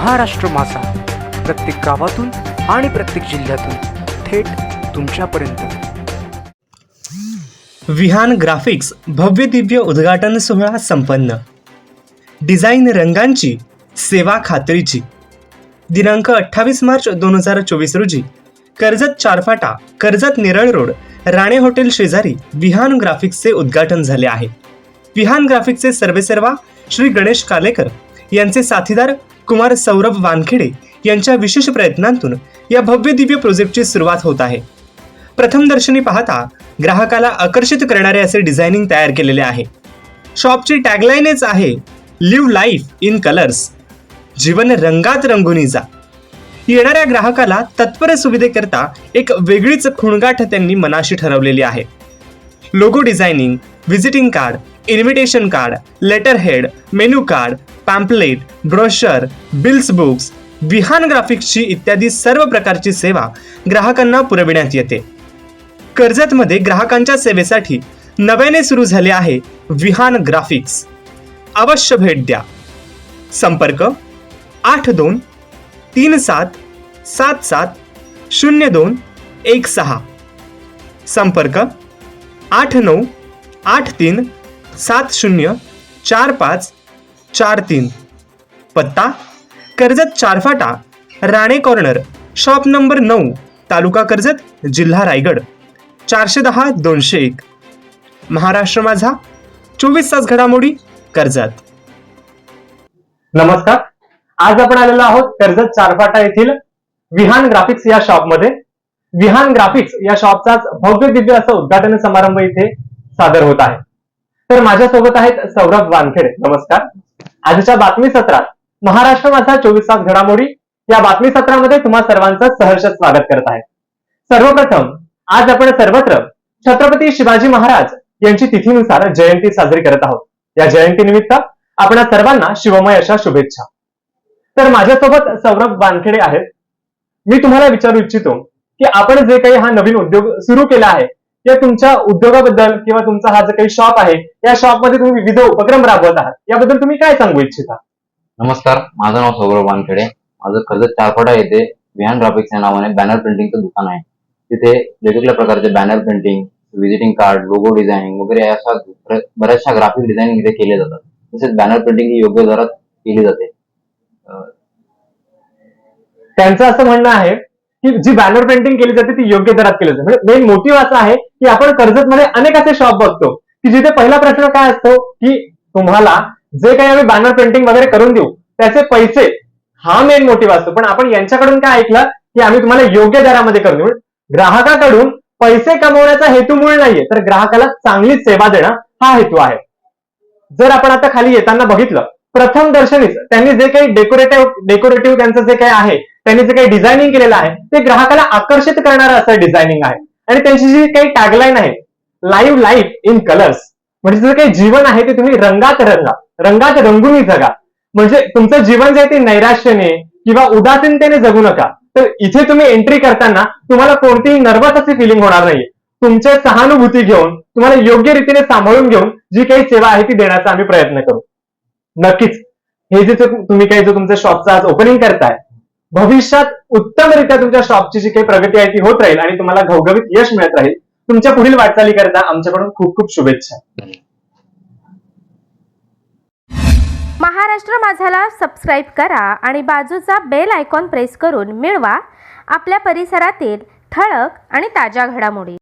महाराष्ट्र मासा प्रत्येक गावातून आणि प्रत्येक जिल्ह्यातून थेट तुमच्यापर्यंत. विहान ग्राफिक्स भव्य दिव्य उद्घाटन सोहळा संपन्न. डिझाईन रंगांची सेवा खात्रीची. दिनांक अठ्ठावीस मार्च दोन हजार चोवीस रोजी कर्जत चारफाटा कर्जत नेरळ रोड राणे हॉटेल शेजारी विहान ग्राफिक्सचे उद्घाटन झाले आहे. विहान ग्राफिक्सचे सर्वेसर्वा श्री गणेश कालेकर यांचे साथीदार कुमार सौरभ वानखेडे यांच्या विशेष प्रयत्नांतून या भव्य दिव्य प्रोजेक्टची सुरुवात होत आहे. प्रथम दर्शनी पाहता ग्राहकाला आकर्षित करणारे असे डिझायनिंग तयार केलेले आहे. शॉपची टॅगलाईनच आहे लिव्ह लाईफ इन कलर्स जीवन रंगात रंगुनी जा. येणाऱ्या ग्राहकाला तत्पर सुविधेकरता एक वेगळीच खुणगाठ त्यांनी मनाशी ठरवलेली आहे. Logo designing visiting card invitation card letter head menu card pamphlet brochure bills books Vihan ग्राफिक्सची इत्यादी सर्व प्रकारची सेवा ग्राहकांना पुरविण्यात येते. कर्जतमध्ये ग्राहकांच्या सेवेसाठी नव्याने सुरू झाले आहे विहान ग्राफिक्स अवश्य भेट द्या. संपर्क आठ दोन तीन सात सात सात शून्य दोन एक सहा. संपर्क आठ नऊ आठ तीन सात शून्य चार पाच चार तीन पत्ता Karjat Charphata Rane corner shop number नऊ तालुका कर्जत जिल्हा रायगड. चारशे दहा दोनशे एक. महाराष्ट्र माझा चोवीस तास घडामोडी कर्जत. नमस्कार. आज आपण आलेलो आहोत कर्जत चारफाटा येथील विहान ग्राफिक्स या शॉपमध्ये. विहान ग्राफिक्स या शॉपचाच भव्य दिव्य असं उद्घाटन समारंभ इथे सादर होत आहे. तर माझ्यासोबत आहेत सौरभ वानखेडे. नमस्कार. आजच्या बातमी सत्रात महाराष्ट्र माझा चोवीस तास घडामोडी या बातमी सत्रामध्ये तुम्हा सर्वांचं सहर्ष स्वागत करत आहे. सर्वप्रथम आज आपण सर्वत्र छत्रपती शिवाजी महाराज यांची तिथीनुसार जयंती साजरी करत आहोत. या जयंतीनिमित्त आपण सर्वांना शिवमय अशा शुभेच्छा. तर माझ्यासोबत सौरभ वानखेडे आहेत. मी तुम्हाला विचारू इच्छितो की आपण जे काही हा नवीन उद्योग सुरू केला आहे या तुमच्या उद्योगाबद्दल किंवा तुमचा हा जो काही शॉप आहे या शॉपमध्ये तुम्ही विविध उपक्रम राबवत आहात. याबद्दल तुम्ही काय सांगू इच्छिता? नमस्कार माझं नाव सौरभ वानखेडे. माझं कर्जत चारफाटा येथे विहान ग्राफिक्स या नावाने बॅनर प्रिंटिंगचं दुकान आहे. तिथे वेगवेगळ्या प्रकारचे banner printing visiting card logo designing वगैरे अशा बऱ्याचशा ग्राफिक डिझायनिंग इथे केले जातात. तसेच बॅनर प्रिंटिंग ही योग्य दरात केली जाते. त्यांचं असं म्हणणं आहे की जी बॅनर पेंटिंग केली जाते ती योग्य दरात केली जाते. म्हणजे मेन मोटिव्ह असा आहे की आपण कर्जतमध्ये अनेक असे शॉप बघतो की जिथे पहिला प्रश्न काय असतो की तुम्हाला जे काही आम्ही बॅनर पेंटिंग वगैरे करून देऊ त्याचे पैसे हा मेन मोटिव्ह असतो. पण आपण यांच्याकडून काय ऐकलं की आम्ही तुम्हाला योग्य दरामध्ये करून देऊ. म्हणजे ग्राहकाकडून पैसे कमवण्याचा हेतू मूळ नाहीये तर ग्राहकाला चांगली सेवा देणं हा हेतू आहे. जर आपण आता खाली येताना बघितलं प्रथम दर्शनीच त्यांनी जे काही डेकोरेटिव्ह डेकोरेटिव्ह त्यांचं जे काही आहे त्यांनी जे काही डिझायनिंग केलेलं आहे ते ग्राहकाला आकर्षित करणारं असं डिझायनिंग आहे. आणि त्यांची जी काही टॅगलाईन आहे लाईव्ह लाईफ इन कलर्स म्हणजे जे काही जीवन आहे ते तुम्ही रंगात रंगा रंगात रंगूनही जगा. म्हणजे तुमचं जीवन जे आहे ते नैराश्याने किंवा उदासीनतेने जगू नका. तर इथे तुम्ही एंट्री करताना तुम्हाला कोणतीही नर्वस अशी फिलिंग होणार नाही तुमच्या सहानुभूती घेऊन तुम्हाला योग्य रीतीने सांभाळून घेऊन जी काही सेवा आहे ती देण्याचा आम्ही प्रयत्न करू. नक्कीच. हे जे तुम्ही काही जो तुमच्या शॉपचं आज ओपनिंग करताय भविष्यात उत्तमरित्या तुमच्या शॉपची जी काही प्रगती आहे ती होत राहील आणि तुम्हाला घवघवीत यश मिळत राहील तुमच्या पुढील वाटचालीकरता आमच्याकडून खूप खूप शुभेच्छा. महाराष्ट्र माझाला सबस्क्राईब करा आणि बाजूचा बेल आयकॉन प्रेस करून मिळवा. आपल्या परिसरातील ठळक आणि ताज्या घडामोडी.